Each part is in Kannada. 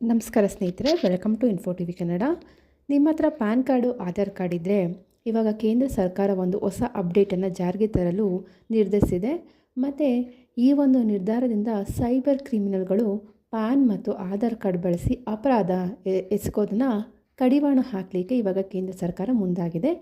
ನಮಸ್ಕಾರ ಸ್ನೇಹಿತರೆ, welcome to info T V Kannada. ನಿಮ್ಮ ಹತ್ರ ಪ್ಯಾನ್ ಕಾರ್ಡು, ಆಧಾರ್ ಕಾರ್ಡ್ ಇದ್ದರೆ ಇವಾಗ ಕೇಂದ್ರ ಸರ್ಕಾರ ಒಂದು ಹೊಸ ಅಪ್ಡೇಟನ್ನು ಜಾರಿಗೆ ತರಲು ನಿರ್ಧರಿಸಿದೆ. ಮತ್ತು ಈ ಒಂದು ನಿರ್ಧಾರದಿಂದ ಸೈಬರ್ ಕ್ರಿಮಿನಲ್ಗಳು ಪ್ಯಾನ್ ಮತ್ತು ಆಧಾರ್ ಕಾರ್ಡ್ ಬಳಸಿ ಅಪರಾಧ ಎಸಗೋದನ್ನ ಕಡಿವಾಣ ಹಾಕಲಿಕ್ಕೆ ಇವಾಗ ಕೇಂದ್ರ ಸರ್ಕಾರ ಮುಂದಾಗಿದೆ.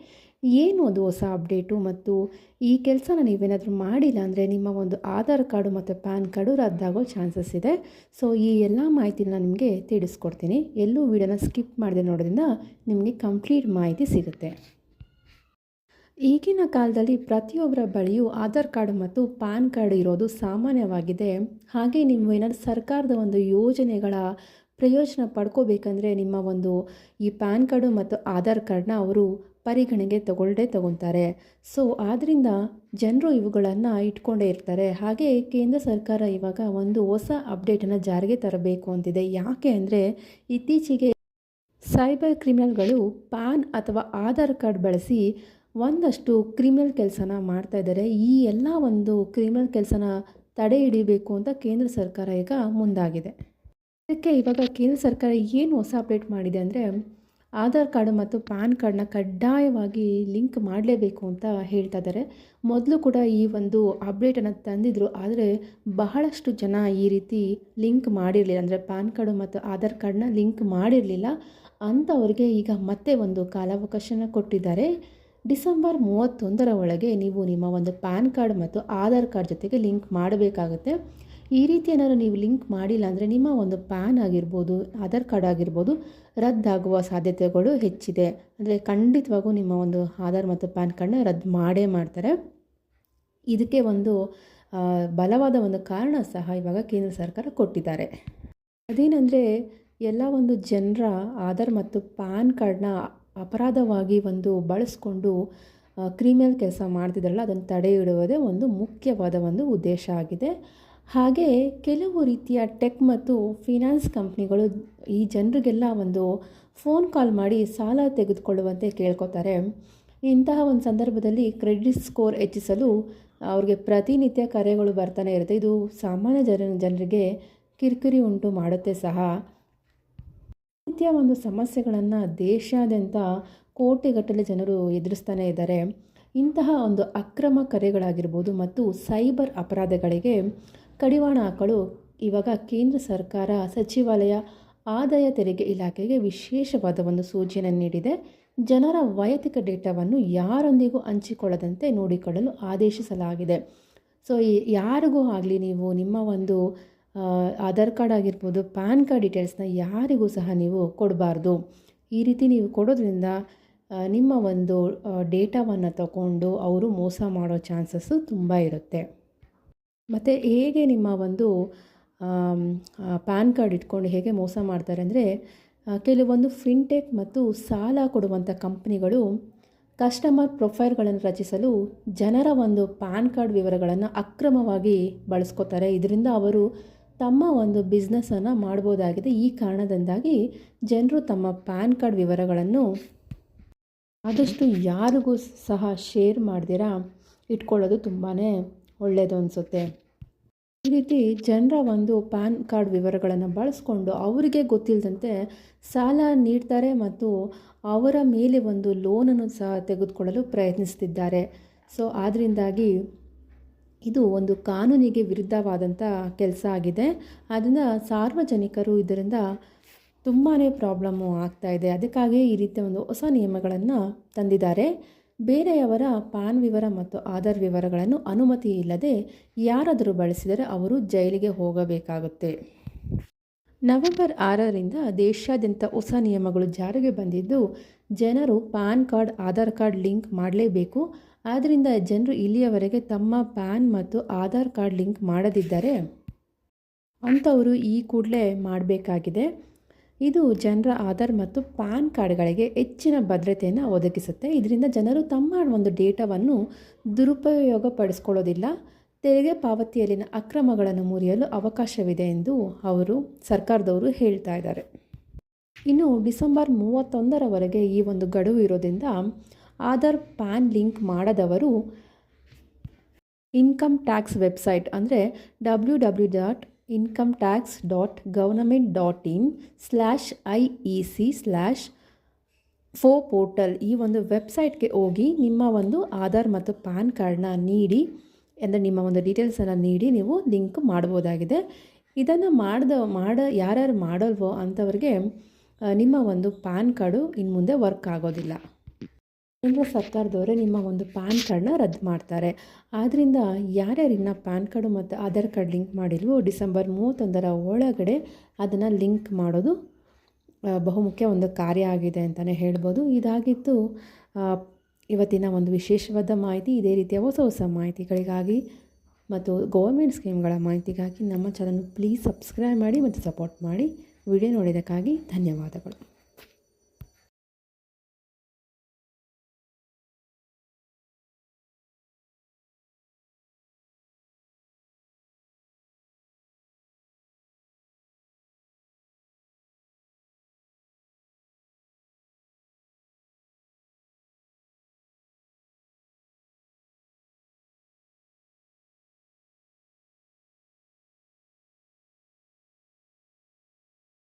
ಏನು ಅದು ಹೊಸ ಅಪ್ಡೇಟು ಮತ್ತು ಈ ಕೆಲಸನ ನೀವೇನಾದರೂ ಮಾಡಿಲ್ಲ ಅಂದರೆ ನಿಮ್ಮ ಒಂದು ಆಧಾರ್ ಕಾರ್ಡು ಮತ್ತು ಪ್ಯಾನ್ ಕಾರ್ಡು ರದ್ದಾಗೋ ಚಾನ್ಸಸ್ ಇದೆ. ಸೊ, ಈ ಎಲ್ಲ ಮಾಹಿತಿನ ನಿಮಗೆ ತಿಳಿಸ್ಕೊಡ್ತೀನಿ. ಎಲ್ಲೂ ವಿಡಿಯೋನ ಸ್ಕಿಪ್ ಮಾಡದೆ ನೋಡೋದ್ರಿಂದ ನಿಮಗೆ ಕಂಪ್ಲೀಟ್ ಮಾಹಿತಿ ಸಿಗುತ್ತೆ. ಈಗಿನ ಕಾಲದಲ್ಲಿ ಪ್ರತಿಯೊಬ್ಬರ ಬಳಿಯೂ ಆಧಾರ್ ಕಾರ್ಡ್ ಮತ್ತು ಪ್ಯಾನ್ ಕಾರ್ಡ್ ಇರೋದು ಸಾಮಾನ್ಯವಾಗಿದೆ. ಹಾಗೆ ನಿಮ್ಮ ಏನಾದರೂ ಸರ್ಕಾರದ ಒಂದು ಯೋಜನೆಗಳ ಪ್ರಯೋಜನ ಪಡ್ಕೋಬೇಕಂದ್ರೆ ನಿಮ್ಮ ಒಂದು ಈ ಪ್ಯಾನ್ ಕಾರ್ಡು ಮತ್ತು ಆಧಾರ್ ಕಾರ್ಡನ್ನ ಅವರು ಪರಿಗಣೆಗೆ ತಗೊಳ್ಳೇ ತಗೊತಾರೆ ಸೊ ಆದ್ದರಿಂದ ಜನರು ಇವುಗಳನ್ನು ಇಟ್ಕೊಂಡೇ ಇರ್ತಾರೆ. ಹಾಗೆ ಕೇಂದ್ರ ಸರ್ಕಾರ ಇವಾಗ ಒಂದು ಹೊಸ ಅಪ್ಡೇಟನ್ನು ಜಾರಿಗೆ ತರಬೇಕು ಅಂತಿದೆ. ಯಾಕೆ ಅಂದರೆ ಇತ್ತೀಚೆಗೆ ಸೈಬರ್ ಕ್ರಿಮಿನಲ್ಗಳು ಪ್ಯಾನ್ ಅಥವಾ ಆಧಾರ್ ಕಾರ್ಡ್ ಬಳಸಿ ಒಂದಷ್ಟು ಕ್ರಿಮಿನಲ್ ಕೆಲಸನ ಮಾಡ್ತಾ ಇದ್ದಾರೆ. ಈ ಎಲ್ಲ ಒಂದು ಕ್ರಿಮಿನಲ್ ಕೆಲಸನ ತಡೆ ಹಿಡಿಬೇಕು ಅಂತ ಕೇಂದ್ರ ಸರ್ಕಾರ ಈಗ ಮುಂದಾಗಿದೆ. ಇದಕ್ಕೆ ಇವಾಗ ಕೇಂದ್ರ ಸರ್ಕಾರ ಏನು ಹೊಸ ಅಪ್ಡೇಟ್ ಮಾಡಿದೆ ಅಂದರೆ ಆಧಾರ್ ಕಾರ್ಡ್ ಮತ್ತು ಪ್ಯಾನ್ ಕಾರ್ಡ್ನ ಕಡ್ಡಾಯವಾಗಿ ಲಿಂಕ್ ಮಾಡಲೇಬೇಕು ಅಂತ ಹೇಳ್ತಾ ಇದ್ದಾರೆ ಮೊದಲು ಕೂಡ ಈ ಒಂದು ಅಪ್ಡೇಟನ್ನು ತಂದಿದ್ರು, ಆದರೆ ಬಹಳಷ್ಟು ಜನ ಈ ರೀತಿ ಲಿಂಕ್ ಮಾಡಿರಲಿಲ್ಲ. ಅಂದರೆ ಪ್ಯಾನ್ ಕಾರ್ಡು ಮತ್ತು ಆಧಾರ್ ಕಾರ್ಡ್ನ ಲಿಂಕ್ ಮಾಡಿರಲಿಲ್ಲ. ಅಂಥವ್ರಿಗೆ ಈಗ ಮತ್ತೆ ಒಂದು ಕಾಲಾವಕಾಶನ ಕೊಟ್ಟಿದ್ದಾರೆ. ಡಿಸೆಂಬರ್ ಮೂವತ್ತೊಂದರ ಒಳಗೆ ನೀವು ನಿಮ್ಮ ಒಂದು ಪ್ಯಾನ್ ಕಾರ್ಡ್ ಮತ್ತು ಆಧಾರ್ ಕಾರ್ಡ್ ಜೊತೆಗೆ ಲಿಂಕ್ ಮಾಡಬೇಕಾಗುತ್ತೆ. ಈ ರೀತಿ ಏನಾದರೂ ನೀವು ಲಿಂಕ್ ಮಾಡಿಲ್ಲ ಅಂದರೆ ನಿಮ್ಮ ಒಂದು ಪ್ಯಾನ್ ಆಗಿರ್ಬೋದು, ಆಧಾರ್ ಕಾರ್ಡ್ ಆಗಿರ್ಬೋದು ರದ್ದಾಗುವ ಸಾಧ್ಯತೆಗಳು ಹೆಚ್ಚಿದೆ. ಅಂದರೆ ಖಂಡಿತವಾಗೂ ನಿಮ್ಮ ಒಂದು ಆಧಾರ್ ಮತ್ತು ಪ್ಯಾನ್ ಕಾರ್ಡ್ನ ರದ್ದು ಮಾಡೇ ಮಾಡ್ತಾರೆ. ಇದಕ್ಕೆ ಒಂದು ಬಲವಾದ ಒಂದು ಕಾರಣ ಸಹ ಇವಾಗ ಕೇಂದ್ರ ಸರ್ಕಾರ ಕೊಟ್ಟಿದ್ದಾರೆ. ಅದೇನೆಂದರೆ ಎಲ್ಲ ಒಂದು ಜನರ ಆಧಾರ್ ಮತ್ತು ಪ್ಯಾನ್ ಕಾರ್ಡ್ನ ಅಪರಾಧವಾಗಿ ಒಂದು ಬಳಸ್ಕೊಂಡು ಕ್ರಿಮಿನಲ್ ಕೆಲಸ ಮಾಡ್ತಿದ್ದಾರಲ್ಲ ಅದನ್ನು ತಡೆ ಹಿಡುವುದೇ ಒಂದು ಮುಖ್ಯವಾದ ಒಂದು ಉದ್ದೇಶ ಆಗಿದೆ. ಹಾಗೆ ಕೆಲವು ರೀತಿಯ ಟೆಕ್ ಮತ್ತು ಫಿನಾನ್ಸ್ ಕಂಪ್ನಿಗಳು ಈ ಜನರಿಗೆಲ್ಲ ಒಂದು ಫೋನ್ ಕಾಲ್ ಮಾಡಿ ಸಾಲ ತೆಗೆದುಕೊಳ್ಳುವಂತೆ ಕೇಳ್ಕೊತಾರೆ. ಇಂತಹ ಒಂದು ಸಂದರ್ಭದಲ್ಲಿ ಕ್ರೆಡಿಟ್ ಸ್ಕೋರ್ ಹೆಚ್ಚಿಸಲು ಅವ್ರಿಗೆ ಪ್ರತಿನಿತ್ಯ ಕರೆಗಳು ಬರ್ತಾನೆ ಇರುತ್ತೆ. ಇದು ಸಾಮಾನ್ಯ ಜನ ಜನರಿಗೆ ಕಿರಿಕಿರಿ ಉಂಟು ಮಾಡುತ್ತೆ ಸಹ. ನಿತ್ಯ ಒಂದು ಸಮಸ್ಯೆಗಳನ್ನು ದೇಶಾದ್ಯಂತ ಕೋಟಿಗಟ್ಟಲೆ ಜನರು ಎದುರಿಸ್ತಾನೆ ಇದ್ದಾರೆ. ಇಂತಹ ಒಂದು ಅಕ್ರಮ ಕರೆಗಳಾಗಿರ್ಬೋದು ಮತ್ತು ಸೈಬರ್ ಅಪರಾಧಗಳಿಗೆ ಕಡಿವಾಣ ಹಾಕಲು ಇವಾಗ ಕೇಂದ್ರ ಸರ್ಕಾರ, ಸಚಿವಾಲಯ, ಆದಾಯ ತೆರಿಗೆ ಇಲಾಖೆಗೆ ವಿಶೇಷವಾದ ಒಂದು ಸೂಚನೆ ನೀಡಿದೆ. ಜನರ ವೈಯಕ್ತಿಕ ಡೇಟಾವನ್ನು ಯಾರೊಂದಿಗೂ ಹಂಚಿಕೊಳ್ಳದಂತೆ ನೋಡಿಕೊಳ್ಳಲು ಆದೇಶಿಸಲಾಗಿದೆ. ಸೊ ಯಾರಿಗೂ ಆಗಲಿ ನೀವು ನಿಮ್ಮ ಒಂದು ಆಧಾರ್ ಕಾರ್ಡ್ ಆಗಿರ್ಬೋದು, ಪ್ಯಾನ್ ಕಾರ್ಡ್ ಡೀಟೇಲ್ಸ್ನ ಯಾರಿಗೂ ಸಹ ನೀವು ಕೊಡಬಾರ್ದು. ಈ ರೀತಿ ನೀವು ಕೊಡೋದ್ರಿಂದ ನಿಮ್ಮ ಒಂದು ಡೇಟಾವನ್ನು ತಗೊಂಡು ಅವರು ಮೋಸ ಮಾಡೋ ಚಾನ್ಸಸ್ಸು ತುಂಬ ಇರುತ್ತೆ. ಮತ್ತು ಹೇಗೆ ನಿಮ್ಮ ಒಂದು ಪ್ಯಾನ್ ಕಾರ್ಡ್ ಇಟ್ಕೊಂಡು ಹೇಗೆ ಮೋಸ ಮಾಡ್ತಾರೆ ಅಂದರೆ ಕೆಲವೊಂದು ಫಿನ್ಟೆಕ್ ಮತ್ತು ಸಾಲ ಕೊಡುವಂಥ ಕಂಪ್ನಿಗಳು ಕಸ್ಟಮರ್ ಪ್ರೊಫೈಲ್ಗಳನ್ನು ರಚಿಸಲು ಜನರ ಒಂದು ಪ್ಯಾನ್ ಕಾರ್ಡ್ ವಿವರಗಳನ್ನು ಅಕ್ರಮವಾಗಿ ಬಳಸ್ಕೋತಾರೆ. ಇದರಿಂದ ಅವರು ತಮ್ಮ ಒಂದು ಬಿಸ್ನೆಸ್ಸನ್ನು ಮಾಡ್ಬೋದಾಗಿದೆ. ಈ ಕಾರಣದಿಂದಾಗಿ ಜನರು ತಮ್ಮ ಪ್ಯಾನ್ ಕಾರ್ಡ್ ವಿವರಗಳನ್ನು ಆದಷ್ಟು ಯಾರಿಗೂ ಸಹ ಶೇರ್ ಮಾಡ್ದಿರಾ ಇಟ್ಕೊಳ್ಳೋದು ತುಂಬಾ ಒಳ್ಳೆಯದು ಅನಿಸುತ್ತೆ. ಈ ರೀತಿ ಜನರ ಒಂದು ಪ್ಯಾನ್ ಕಾರ್ಡ್ ವಿವರಗಳನ್ನು ಬಳಸ್ಕೊಂಡು ಅವರಿಗೆ ಗೊತ್ತಿಲ್ಲದಂತೆ ಸಾಲ ನೀಡ್ತಾರೆ ಮತ್ತು ಅವರ ಮೇಲೆ ಒಂದು ಲೋನನ್ನು ಸಹ ತೆಗೆದುಕೊಳ್ಳಲು ಪ್ರಯತ್ನಿಸ್ತಿದ್ದಾರೆ. ಸೊ ಆದ್ದರಿಂದಾಗಿ ಇದು ಒಂದು ಕಾನೂನಿಗೆ ವಿರುದ್ಧವಾದಂಥ ಕೆಲಸ ಆಗಿದೆ. ಅದನ್ನು ಸಾರ್ವಜನಿಕರು ಇದರಿಂದ ತುಂಬಾ ಪ್ರಾಬ್ಲಮ್ಮು ಆಗ್ತಾ ಇದೆ. ಈ ರೀತಿಯ ಒಂದು ಹೊಸ ನಿಯಮಗಳನ್ನು ತಂದಿದ್ದಾರೆ. ಬೇರೆಯವರ ಪಾನ್ ವಿವರ ಮತ್ತು ಆಧಾರ್ ವಿವರಗಳನ್ನು ಅನುಮತಿ ಇಲ್ಲದೆ ಯಾರಾದರೂ ಬಳಸಿದರೆ ಅವರು ಜೈಲಿಗೆ ಹೋಗಬೇಕಾಗುತ್ತೆ. ನವೆಂಬರ್ ಆರರಿಂದ ದೇಶಾದ್ಯಂತ ಹೊಸ ನಿಯಮಗಳು ಜಾರಿಗೆ ಬಂದಿದ್ದು, ಜನರು pan card, Aadhaar card link ಮಾಡಲೇಬೇಕು. ಆದ್ದರಿಂದ ಜನರು ಇಲ್ಲಿಯವರೆಗೆ ತಮ್ಮ ಪ್ಯಾನ್ ಮತ್ತು ಆಧಾರ್ ಕಾರ್ಡ್ ಲಿಂಕ್ ಮಾಡದಿದ್ದರೆ ಅಂಥವರು ಈ ಕೂಡಲೇ ಮಾಡಬೇಕಾಗಿದೆ. ಇದು ಜನರ ಆಧಾರ್ ಮತ್ತು ಪ್ಯಾನ್ ಕಾರ್ಡ್ಗಳಿಗೆ ಹೆಚ್ಚಿನ ಭದ್ರತೆಯನ್ನು ಒದಗಿಸುತ್ತೆ. ಇದರಿಂದ ಜನರು ತಮ್ಮ ಒಂದು ಡೇಟಾವನ್ನು ದುರುಪಯೋಗ ಪಡಿಸ್ಕೊಳ್ಳೋದಿಲ್ಲ ತೆರಿಗೆ ಪಾವತಿಯಲ್ಲಿನ ಅಕ್ರಮಗಳನ್ನು ಮುರಿಯಲು ಅವಕಾಶವಿದೆ ಎಂದು ಅವರು ಸರ್ಕಾರದವರು ಹೇಳ್ತಾ ಇದ್ದಾರೆ. ಇನ್ನು ಡಿಸೆಂಬರ್ ಮೂವತ್ತೊಂದರವರೆಗೆ ಈ ಒಂದು ಗಡುವು ಇರೋದ್ರಿಂದ ಆಧಾರ್ ಪ್ಯಾನ್ ಲಿಂಕ್ ಮಾಡದವರು ಇನ್ಕಮ್ ಟ್ಯಾಕ್ಸ್ ವೆಬ್ಸೈಟ್ ಅಂದರೆ W W dot income tax dot government dot in slash I E C slash flow portal ಈ ಒಂದು ವೆಬ್ಸೈಟ್ಗೆ ಹೋಗಿ ನಿಮ್ಮ ಒಂದು ಆಧಾರ್ ಮತ್ತು ಪ್ಯಾನ್ ಕಾರ್ಡ್ನ ನೀಡಿ ಅಂದರೆ ನಿಮ್ಮ ಒಂದು ಡೀಟೇಲ್ಸನ್ನು ನೀಡಿ ನೀವು ಲಿಂಕ್ ಮಾಡ್ಬೋದಾಗಿದೆ. ಇದನ್ನು ಮಾಡ್ದ, ಮಾಡ, ಯಾರ್ಯಾರು ಮಾಡಲ್ವೋ ಅಂಥವ್ರಿಗೆ ನಿಮ್ಮ ಒಂದು ಪ್ಯಾನ್ ಕಾರ್ಡು ಇನ್ನು ಮುಂದೆ ವರ್ಕ್ ಆಗೋದಿಲ್ಲ. ಕೇಂದ್ರ ಸರ್ಕಾರದವರೇ ನಿಮ್ಮ ಒಂದು ಪ್ಯಾನ್ ಕಾರ್ಡನ್ನ ರದ್ದು ಮಾಡ್ತಾರೆ. ಆದ್ದರಿಂದ ಯಾರ್ಯಾರು ಇನ್ನು ಪ್ಯಾನ್ ಕಾರ್ಡು ಮತ್ತು ಆಧಾರ್ ಕಾರ್ಡ್ ಲಿಂಕ್ ಮಾಡಿಲ್ವೋ ಡಿಸೆಂಬರ್ ಮೂವತ್ತೊಂದರ ಒಳಗಡೆ ಅದನ್ನು ಲಿಂಕ್ ಮಾಡೋದು ಬಹುಮುಖ್ಯ ಒಂದು ಕಾರ್ಯ ಆಗಿದೆ ಅಂತಲೇ ಹೇಳ್ಬೋದು. ಇದಾಗಿತ್ತು ಇವತ್ತಿನ ಒಂದು ವಿಶೇಷವಾದ ಮಾಹಿತಿ. ಇದೇ ರೀತಿಯ ಹೊಸ ಹೊಸ ಮಾಹಿತಿಗಳಿಗಾಗಿ ಮತ್ತು ಗೌರ್ಮೆಂಟ್ ಸ್ಕೀಮ್ಗಳ ಮಾಹಿತಿಗಾಗಿ ನಮ್ಮ ಚಾನಲ್ ಪ್ಲೀಸ್ ಸಬ್ಸ್ಕ್ರೈಬ್ ಮಾಡಿ ಮತ್ತು ಸಪೋರ್ಟ್ ಮಾಡಿ. ವಿಡಿಯೋ ನೋಡಿದ್ದಕ್ಕಾಗಿ ಧನ್ಯವಾದಗಳು.